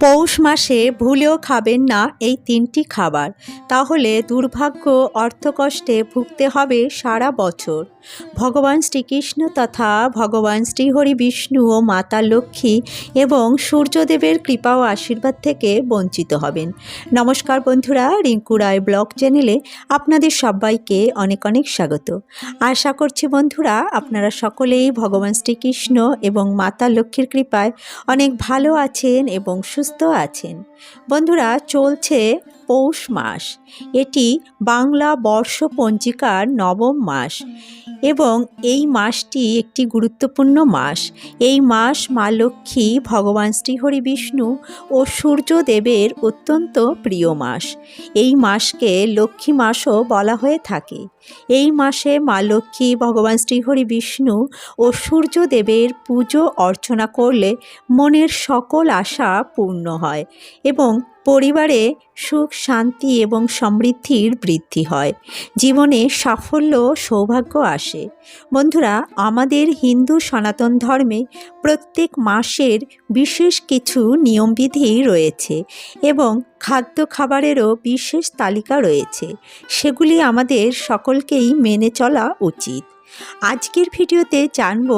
পৌষ মাসে ভুলেও খাবেন না এই তিনটি খাবার। তাহলে দুর্ভাগ্য, অর্থকষ্টে ভুগতে হবে সারা বছর। ভগবান শ্রীকৃষ্ণ তথা ভগবান শ্রীহরি বিষ্ণু ও মাতা লক্ষ্মী এবং সূর্যদেবের কৃপা ও আশীর্বাদ থেকে বঞ্চিত হবেন। নমস্কার বন্ধুরা, রিঙ্কু রায় ব্লগ চ্যানেলে আপনাদের সবাইকে অনেক অনেক স্বাগত। আশা করছি বন্ধুরা, আপনারা সকলেই ভগবান শ্রীকৃষ্ণ এবং মাতা লক্ষ্মীর কৃপায় অনেক ভালো আছেন এবং সুস্থ আছেন। বন্ধুরা চলছে পৌষ মাস। এটি বাংলা বর্ষ পঞ্জিকার নবম মাস এবং এই মাসটি একটি গুরুত্বপূর্ণ মাস। এই মাস মা লক্ষ্মী, ভগবান শ্রীহরি বিষ্ণু ও সূর্যদেবের অত্যন্ত প্রিয় মাস। এই মাসকে লক্ষ্মী মাসও বলা হয়ে থাকে। এই মাসে মা লক্ষ্মী, ভগবান শ্রীহরি বিষ্ণু ও সূর্যদেবের পুজো অর্চনা করলে মনের সকল আশা পূর্ণ হয় এবং পরিবারে সুখ, শান্তি এবং সমৃদ্ধির বৃদ্ধি হয়। জীবনে সাফল্য, সৌভাগ্য আসে। বন্ধুরা, আমাদের হিন্দু সনাতন ধর্মে প্রত্যেক মাসের বিশেষ কিছু নিয়মবিধি রয়েছে এবং খাদ্য খাবারেরও বিশেষ তালিকা রয়েছে। সেগুলি আমাদের সকলকেই মেনে চলা উচিত। আজকের ভিডিওতে জানব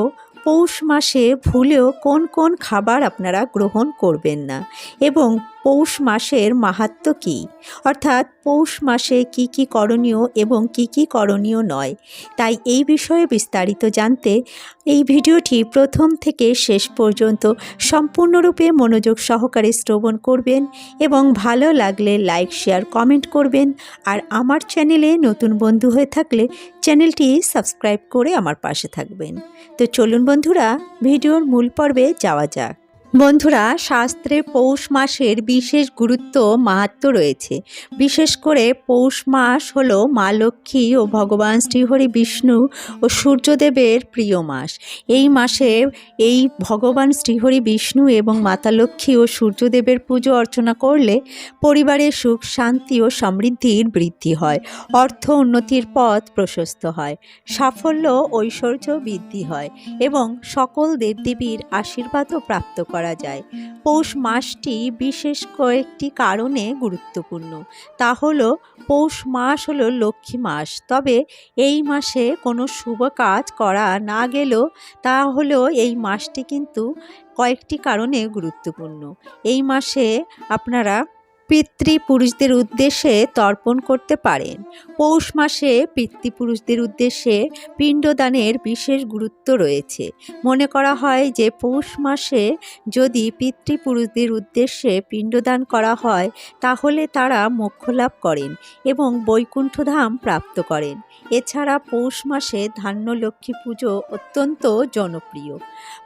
পৌষ মাসে ভুলেও কোন কোন খাবার আপনারা গ্রহণ করবেন না? এবং পৌষ মাসের মাহাত্ম কী? অর্থাৎ পৌষ মাসে কি কি করণীয় এবং কি কি করণীয় নয়? তাই এই বিষয়ে বিস্তারিত জানতে এই ভিডিওটি প্রথম থেকে শেষ পর্যন্ত সম্পূর্ণরূপে মনোযোগ সহকারে শ্রবণ করবেন এবং ভালো লাগলে লাইক, শেয়ার, কমেন্ট করবেন। আর আমার চ্যানেলে নতুন বন্ধু হয়ে থাকলে চ্যানেলটি সাবস্ক্রাইব করে আমার পাশে থাকবেন। তো চলুন বন্ধুরা ভিডিওর মূল পর্বে যাওয়া যাক। বন্ধুরা, শাস্ত্রে পৌষ মাসের বিশেষ গুরুত্ব, মাহাত্ম রয়েছে। বিশেষ করে পৌষ মাস হল মা লক্ষ্মী ও ভগবান শ্রীহরি বিষ্ণু ও সূর্যদেবের প্রিয় মাস। এই মাসে এই ভগবান শ্রীহরি বিষ্ণু এবং মাতা লক্ষ্মী ও সূর্যদেবের পুজো অর্চনা করলে পরিবারের সুখ, শান্তি ও সমৃদ্ধির বৃদ্ধি হয়। অর্থ উন্নতির পথ প্রশস্ত হয়। সাফল্য ঐশ্বর্য বৃদ্ধি হয় এবং সকল দেবদেবীর আশীর্বাদও প্রাপ্ত করা যায়। পৌষ মাসটি বিশেষ কয়েকটি কারণে গুরুত্বপূর্ণ। তা হলো, পৌষ মাস হলো লক্ষ্মী মাস। তবে এই মাসে কোনো শুভ কাজ করা না গেলেও তা হলো এই মাসটি কিন্তু কয়েকটি কারণে গুরুত্বপূর্ণ। এই মাসে আপনারা পিতৃপুরুষদের উদ্দেশ্যে তর্পণ করতে পারেন। পৌষ মাসে পিতৃপুরুষদের উদ্দেশ্যে পিণ্ডদানের বিশেষ গুরুত্ব রয়েছে। মনে করা হয় যে, পৌষ মাসে যদি পিতৃপুরুষদের উদ্দেশ্যে পিণ্ডদান করা হয়, তাহলে তারা মোক্ষ লাভ করেন এবং বৈকুণ্ঠধাম প্রাপ্ত করেন। এছাড়া পৌষ মাসে ধান্য লক্ষ্মী পুজো অত্যন্ত জনপ্রিয়।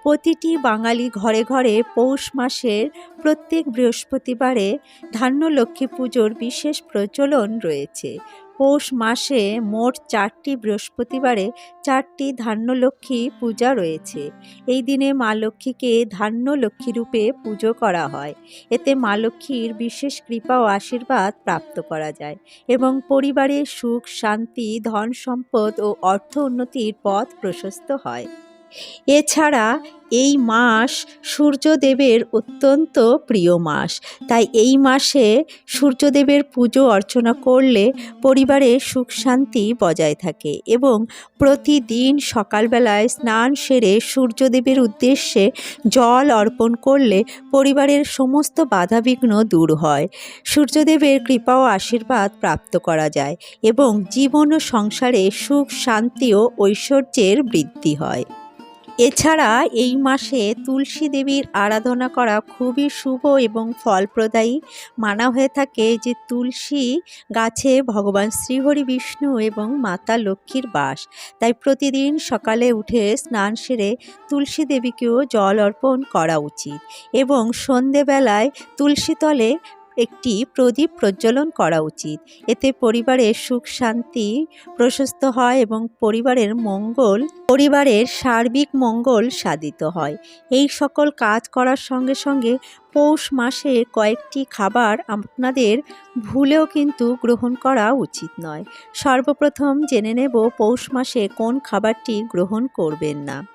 প্রতিটি বাঙালি ঘরে ঘরে পৌষ মাসের প্রত্যেক বৃহস্পতিবারে ধান্য লক্ষ্মী পুজোর বিশেষ প্রচলন রয়েছে। পৌষ মাসে মোট চারটি বৃহস্পতিবারে চারটি ধান্যলক্ষ্মী পূজা রয়েছে। এই দিনে মা লক্ষ্মীকে ধান্য লক্ষ্মী রূপে পুজো করা হয়। এতে মা লক্ষ্মীর বিশেষ কৃপা ও আশীর্বাদ প্রাপ্ত করা যায় এবং পরিবারের সুখ, শান্তি, ধন সম্পদ ও অর্থ উন্নতির পথ প্রশস্ত হয়। এছাড়া এই মাস সূর্যদেবের অত্যন্ত প্রিয় মাস। তাই এই মাসে সূর্যদেবের পুজো অর্চনা করলে পরিবারে সুখ শান্তি বজায় থাকে এবং প্রতিদিন সকালবেলায় স্নান সেরে সূর্যদেবের উদ্দেশ্যে জল অর্পণ করলে পরিবারের সমস্ত বাধাবিঘ্ন দূর হয়। সূর্যদেবের কৃপা ও আশীর্বাদ প্রাপ্ত করা যায় এবং জীবন ও সংসারে সুখ, শান্তি ও ঐশ্বর্যের বৃদ্ধি হয়। এছাড়া এই মাসে তুলসী দেবীর আরাধনা করা খুবই শুভ এবং ফলপ্রদায়ী। মানা হয়ে থাকে যে তুলসী গাছে ভগবান শ্রীহরি বিষ্ণু এবং মাতা লক্ষ্মীর বাস। তাই প্রতিদিন সকালে উঠে স্নান সেরে তুলসী দেবীকেও জল অর্পণ করা উচিত এবং সন্ধেবেলায় তুলসী তলে একটি প্রদীপ প্রজ্বলন করা উচিত। এতে পরিবারের সুখ, শান্তি প্রশস্ত হয় এবং পরিবারের মঙ্গল, পরিবারের সার্বিক মঙ্গল সাধিত হয়। এই সকল কাজ করার সঙ্গে সঙ্গে পৌষ মাসে কয়েকটি খাবার আপনাদের ভুলেও কিন্তু গ্রহণ করা উচিত নয়। সর্বপ্রথম জেনে নেব পৌষ মাসে কোন খাবারটি গ্রহণ করবেন না।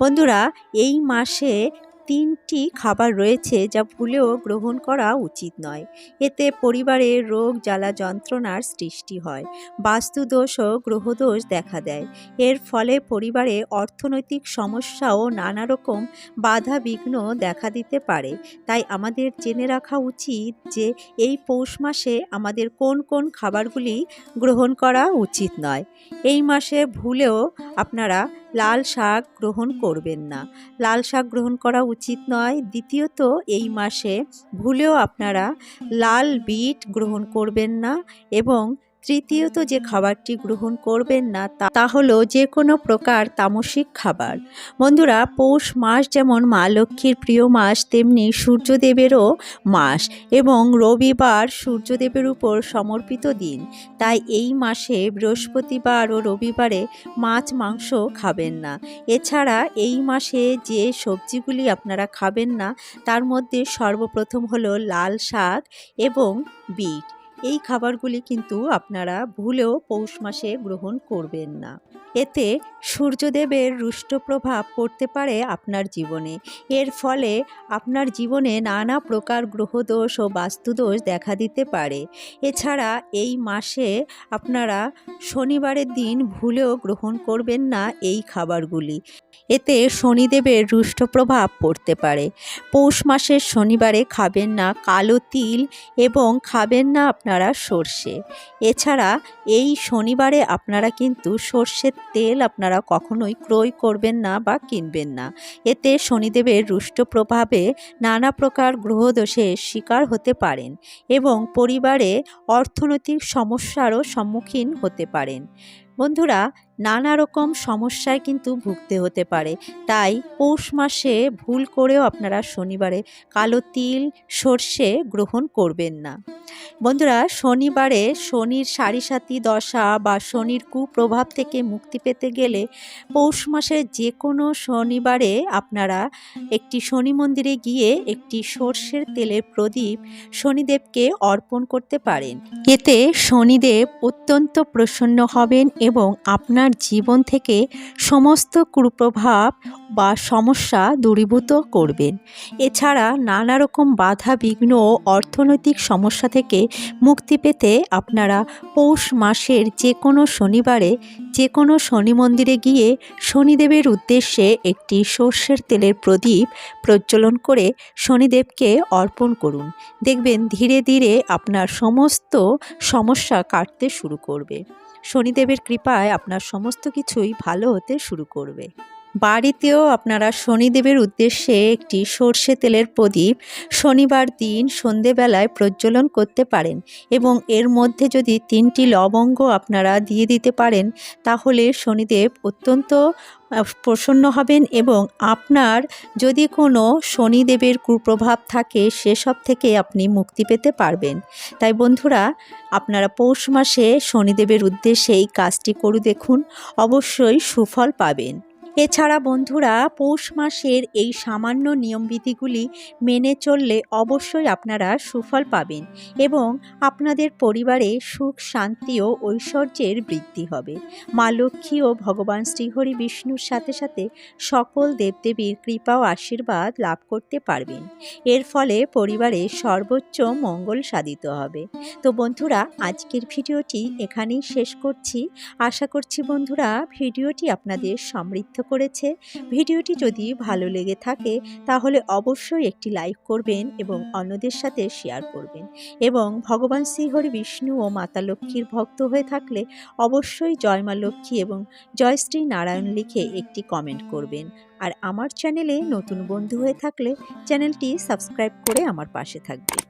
বন্ধুরা, এই মাসে তিনটি খাবার রয়েছে যা ভুলেও গ্রহণ করা উচিত নয়। এতে পরিবারে রোগ জ্বালা যন্ত্রণার সৃষ্টি হয় বাস্তুদোষ ও গ্রহদোষ দেখা দেয়। এর ফলে পরিবারে অর্থনৈতিক সমস্যা ও নানা রকম বাধা বিঘ্ন দেখা দিতে পারে। তাই আমাদের জেনে রাখা উচিত যে এই পৌষ মাসে আমাদের কোন কোন খাবারগুলি গ্রহণ করা উচিত নয়। এই মাসে ভুলেও আপনারা লাল শাক গ্রহণ করবেন না। লাল শাক গ্রহণ করা উচিত নয়। দ্বিতীয়ত, এই মাসে ভুলেও আপনারা লাল বিট গ্রহণ করবেন না এবং তৃতীয়ত যে খাবারটি গ্রহণ করবেন না তা- হলো যে কোনো প্রকার তামসিক খাবার। বন্ধুরা, পৌষ মাস যেমন মা লক্ষ্মীর প্রিয় মাস, তেমনি সূর্যদেবেরও মাস এবং রবিবার সূর্যদেবের উপর সমর্পিত দিন। তাই এই মাসে বৃহস্পতিবার ও রবিবারে মাছ, মাংস খাবেন না। এছাড়া এই মাসে যে সবজিগুলি আপনারা খাবেন না, তার মধ্যে সর্বপ্রথম হলো লাল শাক এবং বিট। এই খাবারগুলি কিন্তু আপনারা ভুলেও পৌষ মাসে গ্রহণ করবেন না। এতে সূর্যদেবের রুষ্ট প্রভাব পড়তে পারে আপনার জীবনে। এর ফলে আপনার জীবনে নানা প্রকার গ্রহদোষ ও বাস্তুদোষ দেখা দিতে পারে। এছাড়া এই মাসে আপনারা শনিবারের দিন ভুলেও গ্রহণ করবেন না এই খাবারগুলি। এতে শনিদেবের রুষ্ট প্রভাব পড়তে পারে। পৌষ মাসের শনিবারে খাবেন না কালো তিল এবং খাবেন না আপনারা সর্ষে। এছাড়া এই শনিবারে আপনারা কিন্তু সর্ষের তেল আপনারা কখনোই ক্রয় করবেন না বা কিনবেন না। এতে শনিদেবের রুষ্ট প্রভাবে নানা প্রকার গ্রহদোষের শিকার হতে পারেন এবং পরিবারে অর্থনৈতিক সমস্যারও সম্মুখীন হতে পারেন। বন্ধুরা নানা রকম সমস্যায় কিন্তু ভুগতে হতে পারে। তাই পৌষ মাসে ভুল করেও আপনারা শনিবারে কালো তিল, সর্ষে গ্রহণ করবেন না। বন্ধুরা, শনিবারে শনির সাড়ে সাতি দশা বা শনির কুপ্রভাব থেকে মুক্তি পেতে গেলে পৌষ মাসের যে কোনো শনিবারে আপনারা একটি শনি মন্দিরে গিয়ে একটি সর্ষের তেলের প্রদীপ শনিদেবকে অর্পণ করতে পারেন। এতে শনিদেব অত্যন্ত প্রসন্ন হবেন এবং আপনার জীবন থেকে সমস্ত কুপ্রভাব বা সমস্যা দূরীভূত করবেন। এছাড়া নানা রকম বাধা, বিঘ্ন ও অর্থনৈতিক সমস্যা থেকে মুক্তি পেতে আপনারা পৌষ মাসের যে কোনো শনিবারে যে কোনো শনি মন্দিরে গিয়ে শনিদেবের উদ্দেশ্যে একটি সর্ষের তেলের প্রদীপ প্রজ্বলন করে শনিদেবকে অর্পণ করুন। দেখবেন ধীরে ধীরে আপনার সমস্ত সমস্যা কাটতে শুরু করবে। শনিদেবের কৃপায় আপনার সমস্ত কিছুই ভালো হতে শুরু করবে। বাড়িতেও আপনারা শনিদেবের উদ্দেশ্যে একটি সর্ষে তেলের প্রদীপ শনিবার দিন সন্ধেবেলায় প্রজ্বলন করতে পারেন এবং এর মধ্যে যদি তিনটি লবঙ্গ আপনারা দিয়ে দিতে পারেন, তাহলে শনিদেব অত্যন্ত প্রসন্ন হবেন এবং আপনার যদি কোনো শনিদেবের কুপ্রভাব থাকে সেসব থেকে আপনি মুক্তি পেতে পারবেন। তাই বন্ধুরা, আপনারা পৌষ মাসে শনিদেবের উদ্দেশ্যে এই কাজটি করে দেখুন। অবশ্যই সুফল পাবেন। এছাড়া বন্ধুরা, পৌষ মাসের এই সামান্য নিয়মবিধিগুলি মেনে চললে অবশ্যই আপনারা সুফল পাবেন এবং আপনাদের পরিবারে সুখ, শান্তি ও ঐশ্বর্যের বৃদ্ধি হবে। মা লক্ষ্মী ও ভগবান শ্রীহরি বিষ্ণুর সাথে সাথে সকল দেবদেবীর কৃপা ও আশীর্বাদ লাভ করতে পারবেন। এর ফলে পরিবারে সর্বোচ্চ মঙ্গল সাধিত হবে। তো বন্ধুরা, আজকের ভিডিওটি এখানেই শেষ করছি। আশা করছি বন্ধুরা, ভিডিওটি আপনাদের সমৃদ্ধ করেছে। ভিডিওটি যদি ভালো লেগে থাকে, তাহলে অবশ্যই একটি লাইক করবেন এবং অন্যদের সাথে শেয়ার করবেন। এবং ভগবান শ্রীহরি বিষ্ণু ও মাতা লক্ষ্মীর ভক্ত হয়ে থাকলে অবশ্যই জয় মা লক্ষ্মী এবং জয় শ্রী নারায়ণ লিখে একটি কমেন্ট করবেন। আর আমার চ্যানেলে নতুন বন্ধু হয়ে থাকলে চ্যানেলটি সাবস্ক্রাইব করে আমার পাশে থাকবে